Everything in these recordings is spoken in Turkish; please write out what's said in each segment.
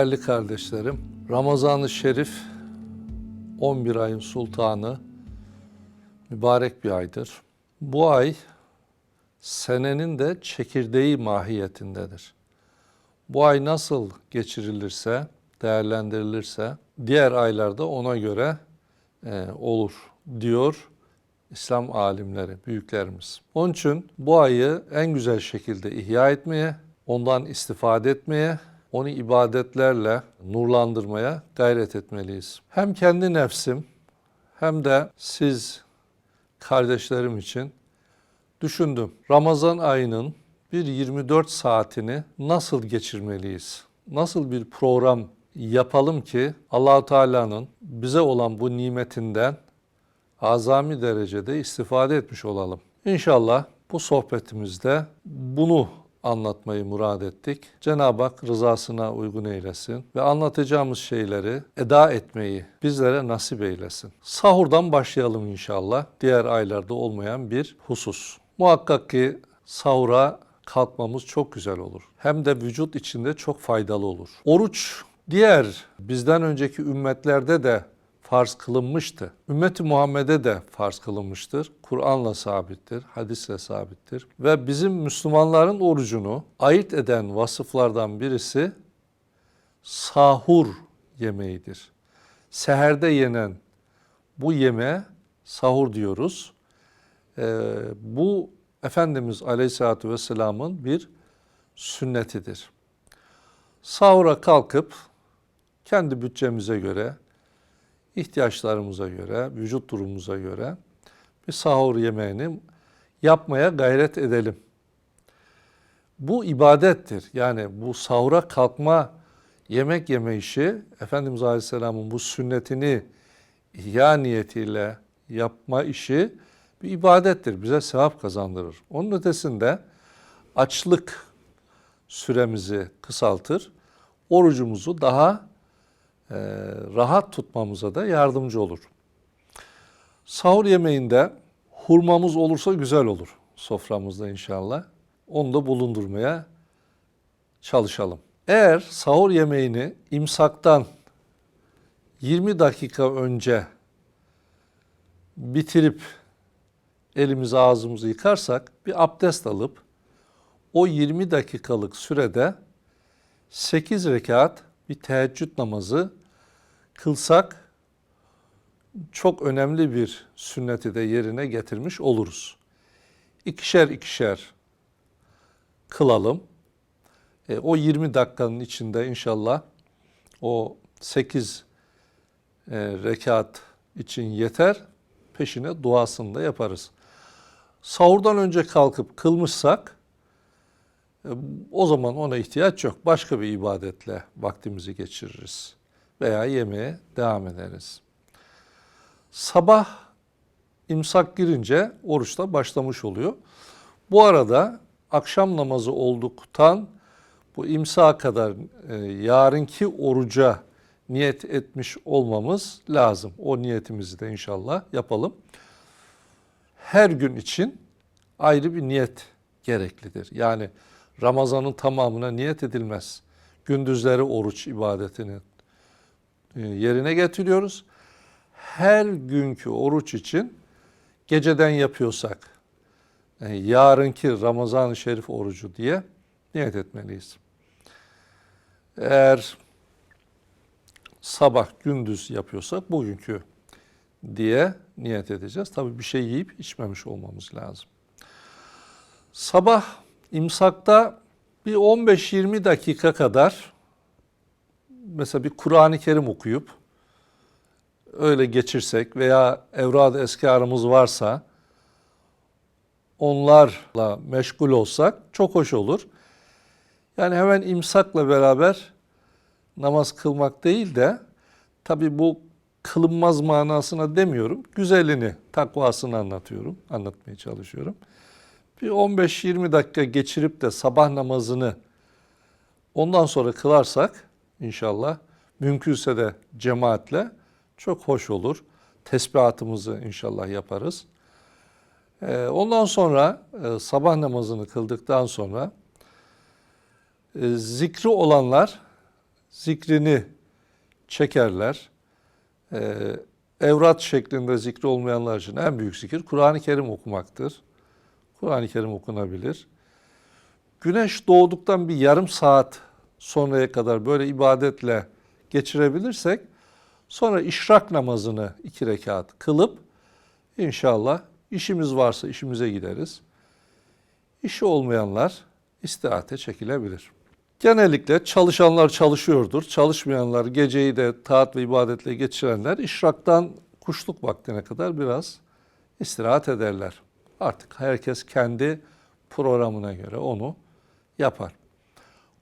Değerli kardeşlerim, Ramazan-ı Şerif 11 ayın sultanı mübarek bir aydır. Bu ay senenin de çekirdeği mahiyetindedir. Bu ay nasıl geçirilirse, değerlendirilirse diğer aylarda ona göre e, olur diyor İslam alimleri, büyüklerimiz. Onun için bu ayı en güzel şekilde ihya etmeye, ondan istifade etmeye, onu ibadetlerle nurlandırmaya gayret etmeliyiz. Hem kendi nefsim hem de siz kardeşlerim için düşündüm. Ramazan ayının bir 24 saatini nasıl geçirmeliyiz? Nasıl bir program yapalım ki Allahu Teala'nın bize olan bu nimetinden azami derecede istifade etmiş olalım. İnşallah bu sohbetimizde bunu anlatmayı murad ettik. Cenab-ı Hak rızasına uygun eylesin ve anlatacağımız şeyleri eda etmeyi bizlere nasip eylesin. Sahurdan başlayalım inşallah. Diğer aylarda olmayan bir husus. Muhakkak ki sahura kalkmamız çok güzel olur. Hem de vücut içinde çok faydalı olur. Oruç diğer bizden önceki ümmetlerde de farz kılınmıştı. Ümmeti Muhammed'e de farz kılınmıştır. Kur'an'la sabittir, hadisle sabittir. Ve bizim Müslümanların orucunu ayırt eden vasıflardan birisi sahur yemeğidir. Seherde yenen bu yeme sahur diyoruz. Ee, bu Efendimiz Aleyhisselatü Vesselam'ın bir sünnetidir. Sahura kalkıp kendi bütçemize göre ihtiyaçlarımıza göre, vücut durumumuza göre bir sahur yemeğini yapmaya gayret edelim. Bu ibadettir. Yani bu sahura kalkma, yemek yeme işi Efendimiz Aleyhisselam'ın bu sünnetini ihya niyetiyle yapma işi bir ibadettir. Bize sevap kazandırır. Onun ötesinde açlık süremizi kısaltır. Orucumuzu daha e, rahat tutmamıza da yardımcı olur. Sahur yemeğinde hurmamız olursa güzel olur soframızda inşallah. Onu da bulundurmaya çalışalım. Eğer sahur yemeğini imsaktan 20 dakika önce bitirip elimizi ağzımızı yıkarsak bir abdest alıp o 20 dakikalık sürede 8 rekat bir teheccüd namazı kılsak çok önemli bir sünneti de yerine getirmiş oluruz. İkişer ikişer kılalım. E, o 20 dakikanın içinde inşallah o 8 e, rekat için yeter. Peşine duasını da yaparız. Sahurdan önce kalkıp kılmışsak e, o zaman ona ihtiyaç yok. Başka bir ibadetle vaktimizi geçiririz veya yemeğe devam ederiz. Sabah imsak girince oruçta başlamış oluyor. Bu arada akşam namazı olduktan bu imsağa kadar e, yarınki oruca niyet etmiş olmamız lazım. O niyetimizi de inşallah yapalım. Her gün için ayrı bir niyet gereklidir. Yani Ramazan'ın tamamına niyet edilmez. Gündüzleri oruç ibadetini yerine getiriyoruz. Her günkü oruç için geceden yapıyorsak e, yarınki Ramazan-ı Şerif orucu diye niyet etmeliyiz. Eğer sabah gündüz yapıyorsak bugünkü diye niyet edeceğiz. Tabii bir şey yiyip içmemiş olmamız lazım. Sabah imsakta bir 15-20 dakika kadar mesela bir Kur'an-ı Kerim okuyup öyle geçirsek veya evrad eskarımız varsa onlarla meşgul olsak çok hoş olur. Yani hemen imsakla beraber namaz kılmak değil de tabi bu kılınmaz manasına demiyorum. Güzelini, takvasını anlatıyorum, anlatmaya çalışıyorum. Bir 15-20 dakika geçirip de sabah namazını ondan sonra kılarsak inşallah mümkünse de cemaatle çok hoş olur. Tesbihatımızı inşallah yaparız. Ee, ondan sonra e, sabah namazını kıldıktan sonra e, zikri olanlar zikrini çekerler. Ee, evrat şeklinde zikri olmayanlar için en büyük zikir Kur'an-ı Kerim okumaktır. Kur'an-ı Kerim okunabilir. Güneş doğduktan bir yarım saat sonraya kadar böyle ibadetle geçirebilirsek sonra işrak namazını iki rekat kılıp inşallah işimiz varsa işimize gideriz. İşi olmayanlar istirahate çekilebilir. Genellikle çalışanlar çalışıyordur. Çalışmayanlar geceyi de taat ve ibadetle geçirenler işraktan kuşluk vaktine kadar biraz istirahat ederler. Artık herkes kendi programına göre onu yapar.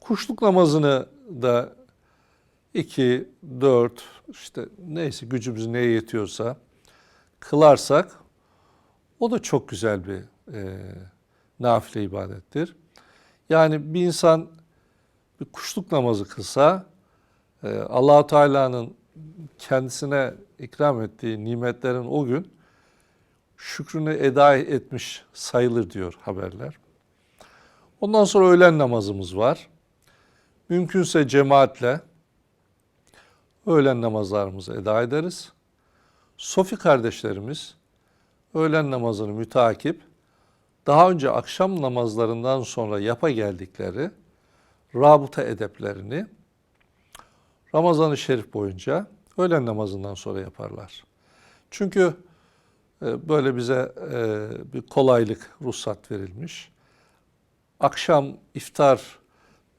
Kuşluk namazını da 2, 4 işte neyse gücümüz neye yetiyorsa kılarsak o da çok güzel bir e, nafile ibadettir. Yani bir insan bir kuşluk namazı kılsa e, Allahu Teala'nın kendisine ikram ettiği nimetlerin o gün şükrünü eda etmiş sayılır diyor haberler. Ondan sonra öğlen namazımız var. Mümkünse cemaatle öğlen namazlarımızı eda ederiz. Sofi kardeşlerimiz öğlen namazını mütakip daha önce akşam namazlarından sonra yapa geldikleri rabıta edeplerini Ramazan-ı Şerif boyunca öğlen namazından sonra yaparlar. Çünkü e, böyle bize e, bir kolaylık, ruhsat verilmiş. Akşam iftar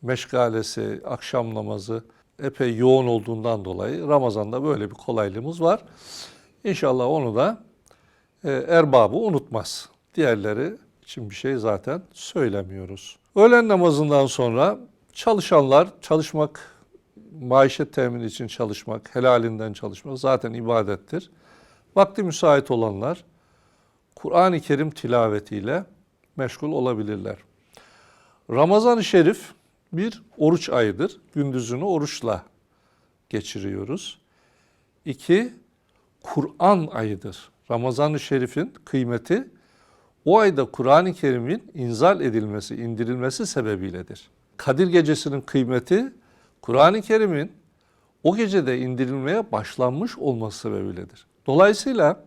meşgalesi, akşam namazı epey yoğun olduğundan dolayı Ramazan'da böyle bir kolaylığımız var. İnşallah onu da e, erbabı unutmaz. Diğerleri için bir şey zaten söylemiyoruz. Öğlen namazından sonra çalışanlar çalışmak, maişet temini için çalışmak, helalinden çalışmak zaten ibadettir. Vakti müsait olanlar Kur'an-ı Kerim tilavetiyle meşgul olabilirler. Ramazan-ı Şerif bir oruç ayıdır. Gündüzünü oruçla geçiriyoruz. İki, Kur'an ayıdır. Ramazan-ı Şerif'in kıymeti o ayda Kur'an-ı Kerim'in inzal edilmesi, indirilmesi sebebiyledir. Kadir Gecesi'nin kıymeti Kur'an-ı Kerim'in o gecede indirilmeye başlanmış olması sebebiyledir. Dolayısıyla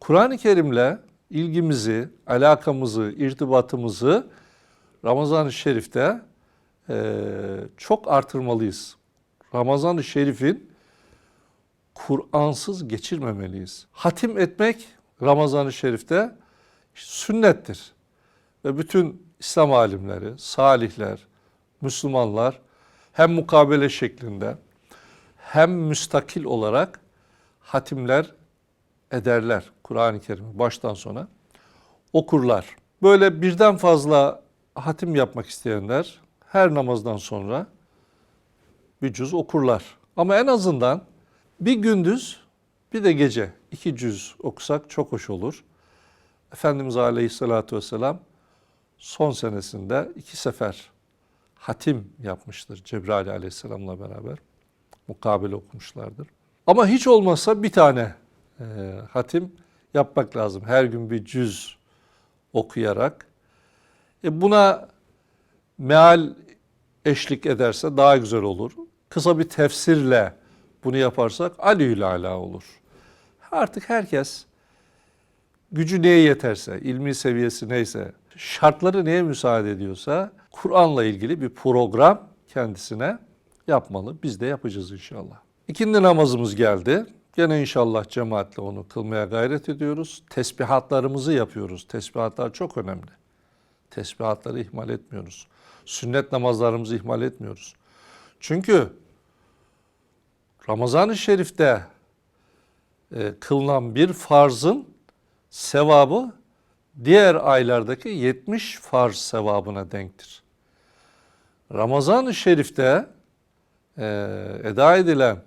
Kur'an-ı Kerim'le ilgimizi, alakamızı, irtibatımızı Ramazan-ı Şerif'te e, çok artırmalıyız. Ramazan-ı Şerif'in Kur'ansız geçirmemeliyiz. Hatim etmek Ramazan-ı Şerif'te sünnettir. Ve bütün İslam alimleri, salihler, Müslümanlar hem mukabele şeklinde hem müstakil olarak hatimler ederler Kur'an-ı Kerim'i baştan sona okurlar. Böyle birden fazla hatim yapmak isteyenler her namazdan sonra bir cüz okurlar. Ama en azından bir gündüz bir de gece iki cüz okusak çok hoş olur. Efendimiz Aleyhisselatü Vesselam son senesinde iki sefer hatim yapmıştır Cebrail Aleyhisselam'la beraber. Mukabele okumuşlardır. Ama hiç olmazsa bir tane e, hatim yapmak lazım. Her gün bir cüz okuyarak. E buna meal eşlik ederse daha güzel olur. Kısa bir tefsirle bunu yaparsak aliyül ala olur. Artık herkes gücü neye yeterse, ilmi seviyesi neyse, şartları neye müsaade ediyorsa Kur'an'la ilgili bir program kendisine yapmalı. Biz de yapacağız inşallah. İkindi namazımız geldi. Gene inşallah cemaatle onu kılmaya gayret ediyoruz. Tesbihatlarımızı yapıyoruz. Tesbihatlar çok önemli. Tesbihatları ihmal etmiyoruz. Sünnet namazlarımızı ihmal etmiyoruz. Çünkü Ramazan-ı Şerif'te e, kılınan bir farzın sevabı diğer aylardaki 70 farz sevabına denktir. Ramazan-ı Şerif'te e, eda edilen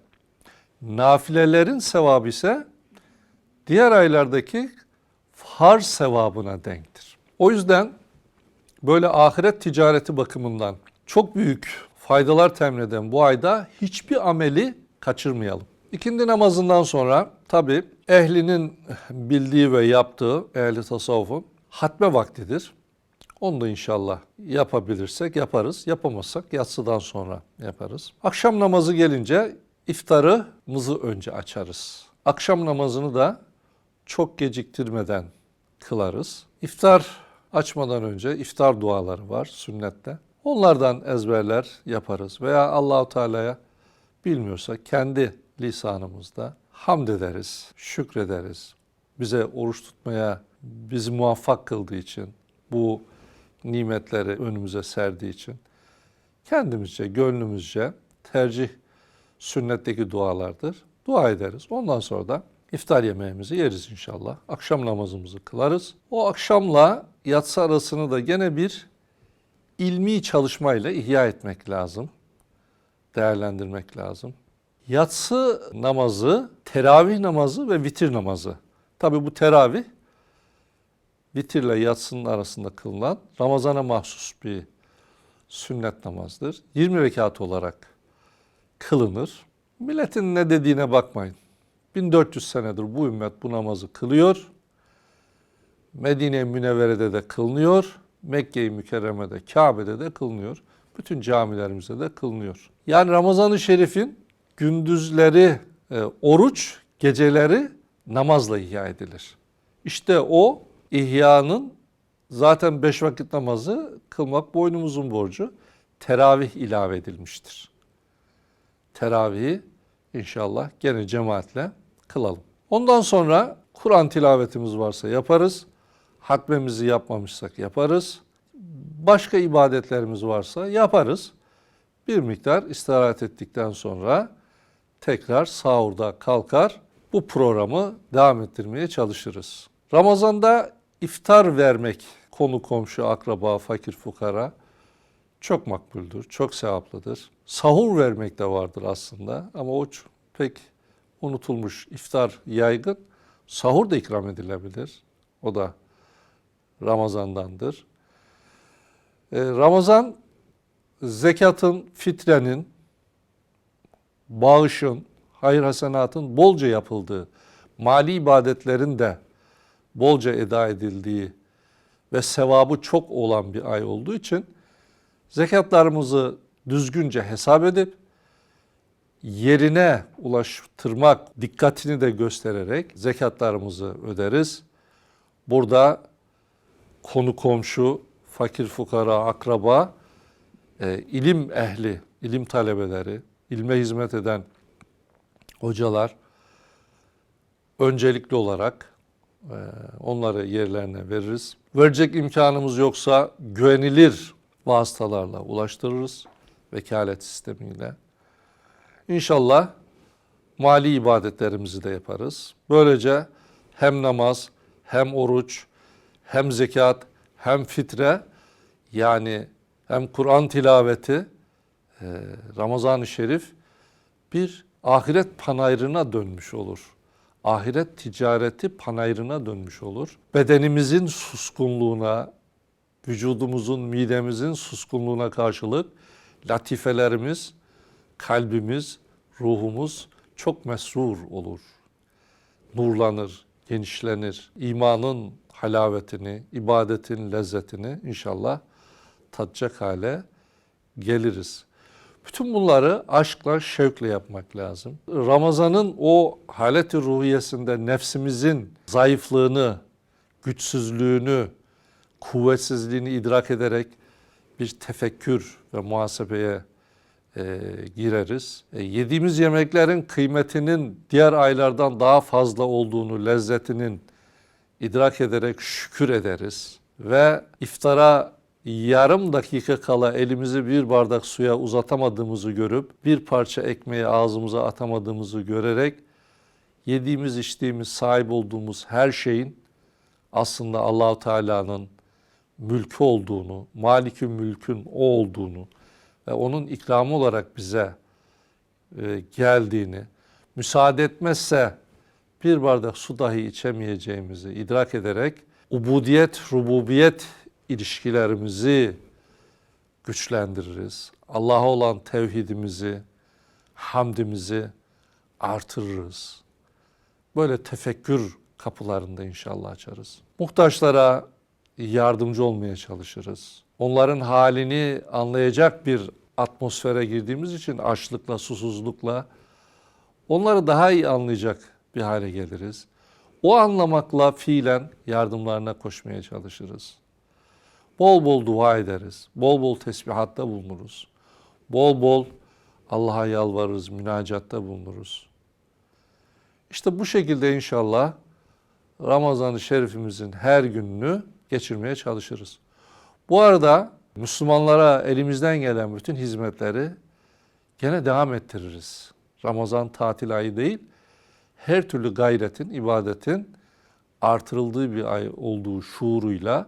nafilelerin sevabı ise diğer aylardaki farz sevabına denktir. O yüzden böyle ahiret ticareti bakımından çok büyük faydalar temin eden bu ayda hiçbir ameli kaçırmayalım. İkindi namazından sonra tabi ehlinin bildiği ve yaptığı ehli tasavvufun hatme vaktidir. Onu da inşallah yapabilirsek yaparız. Yapamazsak yatsıdan sonra yaparız. Akşam namazı gelince iftarımızı önce açarız. Akşam namazını da çok geciktirmeden kılarız. İftar açmadan önce iftar duaları var sünnette. Onlardan ezberler yaparız veya Allahu Teala'ya bilmiyorsa kendi lisanımızda hamd ederiz, şükrederiz. Bize oruç tutmaya bizi muvaffak kıldığı için, bu nimetleri önümüze serdiği için kendimizce, gönlümüzce tercih sünnetteki dualardır. Dua ederiz. Ondan sonra da iftar yemeğimizi yeriz inşallah. Akşam namazımızı kılarız. O akşamla yatsı arasını da gene bir ilmi çalışmayla ihya etmek lazım. Değerlendirmek lazım. Yatsı namazı, teravih namazı ve vitir namazı. Tabi bu teravih vitirle yatsının arasında kılınan Ramazan'a mahsus bir sünnet namazdır. 20 rekat olarak kılınır. Milletin ne dediğine bakmayın. 1400 senedir bu ümmet bu namazı kılıyor. Medine-i Münevvere'de de kılınıyor. Mekke-i Mükerreme'de, Kabe'de de kılınıyor. Bütün camilerimizde de kılınıyor. Yani Ramazan-ı Şerif'in gündüzleri e, oruç, geceleri namazla ihya edilir. İşte o ihyanın zaten beş vakit namazı kılmak boynumuzun borcu. Teravih ilave edilmiştir. Teravihi inşallah gene cemaatle kılalım. Ondan sonra Kur'an tilavetimiz varsa yaparız. Hatmemizi yapmamışsak yaparız. Başka ibadetlerimiz varsa yaparız. Bir miktar istirahat ettikten sonra tekrar sahurda kalkar bu programı devam ettirmeye çalışırız. Ramazanda iftar vermek konu komşu, akraba, fakir, fukara çok makbuldür, çok sevaplıdır. Sahur vermek de vardır aslında ama o pek unutulmuş. İftar yaygın, sahur da ikram edilebilir. O da Ramazandandır. Ee, Ramazan zekatın, fitrenin, bağışın, hayır hasenatın bolca yapıldığı, mali ibadetlerin de bolca eda edildiği ve sevabı çok olan bir ay olduğu için zekatlarımızı düzgünce hesap edip yerine ulaştırmak dikkatini de göstererek zekatlarımızı öderiz. Burada konu komşu, fakir fukara, akraba, e, ilim ehli, ilim talebeleri, ilme hizmet eden hocalar öncelikli olarak e, onları yerlerine veririz. Verecek imkanımız yoksa güvenilir vasıtalarla ulaştırırız vekalet sistemiyle. İnşallah mali ibadetlerimizi de yaparız. Böylece hem namaz, hem oruç, hem zekat, hem fitre yani hem Kur'an tilaveti, e, Ramazan-ı Şerif bir ahiret panayrına dönmüş olur. Ahiret ticareti panayrına dönmüş olur. Bedenimizin suskunluğuna, vücudumuzun, midemizin suskunluğuna karşılık latifelerimiz, kalbimiz, ruhumuz çok mesrur olur. Nurlanır, genişlenir. İmanın halavetini, ibadetin lezzetini inşallah tadacak hale geliriz. Bütün bunları aşkla, şevkle yapmak lazım. Ramazan'ın o haleti ruhiyesinde nefsimizin zayıflığını, güçsüzlüğünü, kuvvetsizliğini idrak ederek bir tefekkür ve muhasebeye e, gireriz. E, yediğimiz yemeklerin kıymetinin diğer aylardan daha fazla olduğunu, lezzetinin idrak ederek şükür ederiz. Ve iftara yarım dakika kala elimizi bir bardak suya uzatamadığımızı görüp bir parça ekmeği ağzımıza atamadığımızı görerek yediğimiz içtiğimiz sahip olduğumuz her şeyin aslında Allahu Teala'nın mülkü olduğunu, malikü mülkün o olduğunu ve onun ikramı olarak bize e, geldiğini, müsaade etmezse bir bardak su dahi içemeyeceğimizi idrak ederek ubudiyet, rububiyet ilişkilerimizi güçlendiririz. Allah'a olan tevhidimizi, hamdimizi artırırız. Böyle tefekkür kapılarında inşallah açarız. Muhtaçlara yardımcı olmaya çalışırız. Onların halini anlayacak bir atmosfere girdiğimiz için açlıkla, susuzlukla onları daha iyi anlayacak bir hale geliriz. O anlamakla fiilen yardımlarına koşmaya çalışırız. Bol bol dua ederiz. Bol bol tesbihatta bulunuruz. Bol bol Allah'a yalvarırız, münacatta bulunuruz. İşte bu şekilde inşallah Ramazan-ı Şerifimizin her gününü geçirmeye çalışırız. Bu arada Müslümanlara elimizden gelen bütün hizmetleri gene devam ettiririz. Ramazan tatil ayı değil, her türlü gayretin, ibadetin artırıldığı bir ay olduğu şuuruyla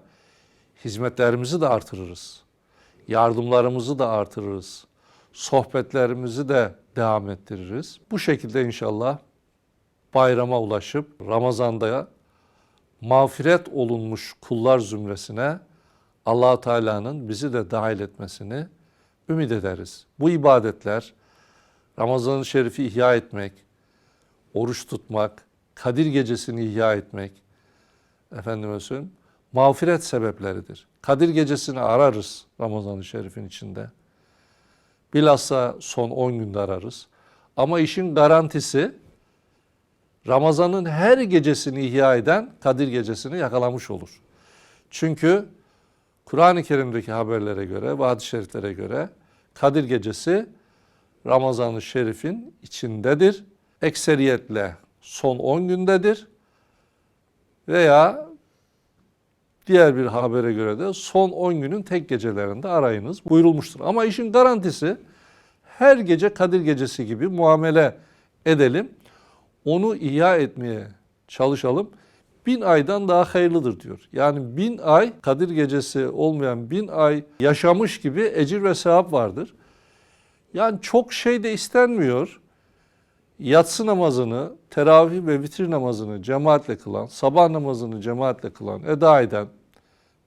hizmetlerimizi de artırırız. Yardımlarımızı da artırırız. Sohbetlerimizi de devam ettiririz. Bu şekilde inşallah bayrama ulaşıp Ramazan'da mağfiret olunmuş kullar zümresine allah Teala'nın bizi de dahil etmesini ümit ederiz. Bu ibadetler, Ramazan-ı Şerif'i ihya etmek, oruç tutmak, Kadir Gecesi'ni ihya etmek, efendime söyleyeyim, mağfiret sebepleridir. Kadir Gecesi'ni ararız Ramazan-ı Şerif'in içinde. Bilhassa son 10 günde ararız. Ama işin garantisi Ramazan'ın her gecesini ihya eden Kadir Gecesi'ni yakalamış olur. Çünkü Kur'an-ı Kerim'deki haberlere göre ve şeriflere göre Kadir Gecesi Ramazan-ı Şerif'in içindedir. Ekseriyetle son 10 gündedir. Veya diğer bir habere göre de son 10 günün tek gecelerinde arayınız buyurulmuştur. Ama işin garantisi her gece Kadir Gecesi gibi muamele edelim. Onu ihya etmeye çalışalım. Bin aydan daha hayırlıdır diyor. Yani bin ay Kadir Gecesi olmayan bin ay yaşamış gibi ecir ve sevap vardır. Yani çok şey de istenmiyor. Yatsı namazını, teravih ve vitir namazını cemaatle kılan, sabah namazını cemaatle kılan, eda eden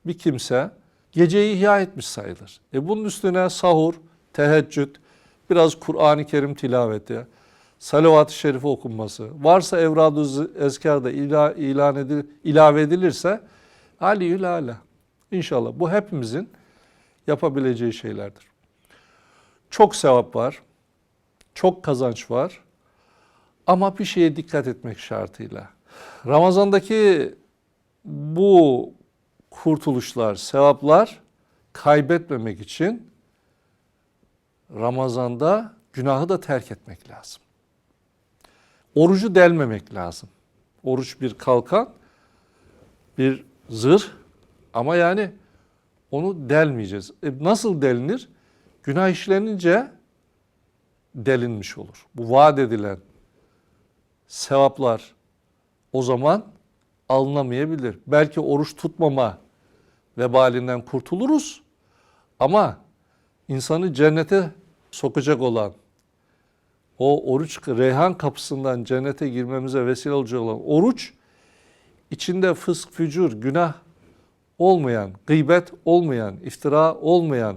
bir kimse geceyi ihya etmiş sayılır. E bunun üstüne sahur, teheccüd, biraz Kur'an-ı Kerim tilaveti, salavat-ı şerife okunması, varsa evrad-ı ezkarda ila, ilan edil, ilave edilirse aliyül ala. İnşallah bu hepimizin yapabileceği şeylerdir. Çok sevap var, çok kazanç var ama bir şeye dikkat etmek şartıyla. Ramazandaki bu kurtuluşlar, sevaplar kaybetmemek için Ramazanda günahı da terk etmek lazım. Orucu delmemek lazım. Oruç bir kalkan, bir zırh ama yani onu delmeyeceğiz. E nasıl delinir? Günah işlenince delinmiş olur. Bu vaat edilen sevaplar o zaman alınamayabilir. Belki oruç tutmama vebalinden kurtuluruz ama insanı cennete sokacak olan o oruç reyhan kapısından cennete girmemize vesile olacak olan oruç içinde fısk, fücur, günah olmayan, gıybet olmayan, iftira olmayan,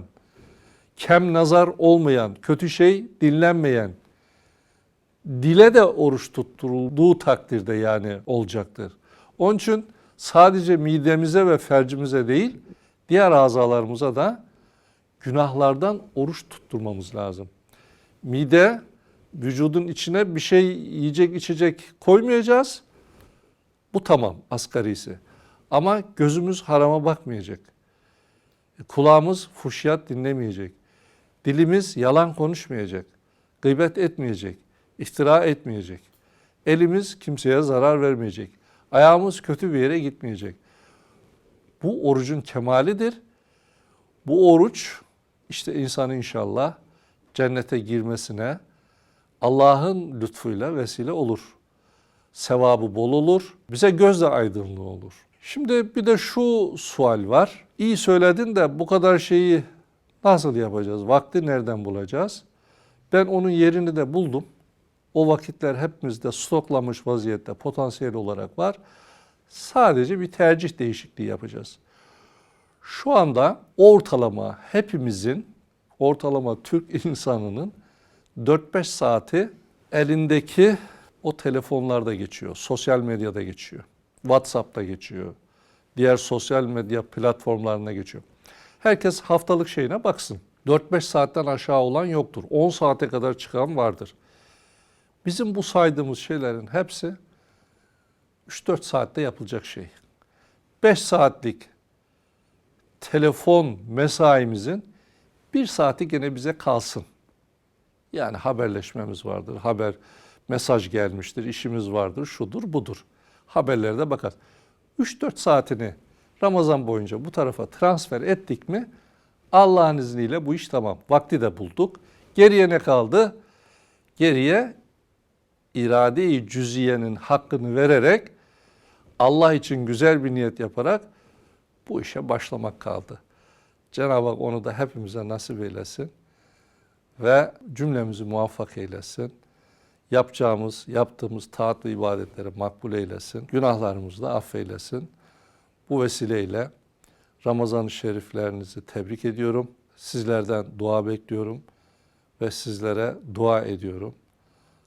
kem nazar olmayan, kötü şey dinlenmeyen, dile de oruç tutturulduğu takdirde yani olacaktır. Onun için sadece midemize ve fercimize değil, diğer azalarımıza da günahlardan oruç tutturmamız lazım. Mide, vücudun içine bir şey yiyecek içecek koymayacağız. Bu tamam asgarisi. Ama gözümüz harama bakmayacak. Kulağımız fuşyat dinlemeyecek. Dilimiz yalan konuşmayacak. Gıybet etmeyecek. İftira etmeyecek. Elimiz kimseye zarar vermeyecek. Ayağımız kötü bir yere gitmeyecek. Bu orucun kemalidir. Bu oruç işte insan inşallah cennete girmesine Allah'ın lütfuyla vesile olur. Sevabı bol olur. Bize gözle aydınlığı olur. Şimdi bir de şu sual var. İyi söyledin de bu kadar şeyi nasıl yapacağız? Vakti nereden bulacağız? Ben onun yerini de buldum. O vakitler hepimizde stoklamış vaziyette potansiyel olarak var. Sadece bir tercih değişikliği yapacağız. Şu anda ortalama hepimizin, ortalama Türk insanının 4-5 saati elindeki o telefonlarda geçiyor, sosyal medyada geçiyor, WhatsApp'ta geçiyor, diğer sosyal medya platformlarına geçiyor. Herkes haftalık şeyine baksın. 4-5 saatten aşağı olan yoktur. 10 saate kadar çıkan vardır. Bizim bu saydığımız şeylerin hepsi 3-4 saatte yapılacak şey. 5 saatlik telefon mesaimizin bir saati gene bize kalsın. Yani haberleşmemiz vardır, haber mesaj gelmiştir, işimiz vardır, şudur budur. Haberlere de bakar. 3-4 saatini Ramazan boyunca bu tarafa transfer ettik mi Allah'ın izniyle bu iş tamam. Vakti de bulduk. Geriye ne kaldı? Geriye irade-i cüziyenin hakkını vererek Allah için güzel bir niyet yaparak bu işe başlamak kaldı. Cenab-ı Hak onu da hepimize nasip eylesin ve cümlemizi muvaffak eylesin. Yapacağımız, yaptığımız taat ve ibadetleri makbul eylesin. Günahlarımızı da affeylesin. Bu vesileyle Ramazan-ı Şeriflerinizi tebrik ediyorum. Sizlerden dua bekliyorum ve sizlere dua ediyorum.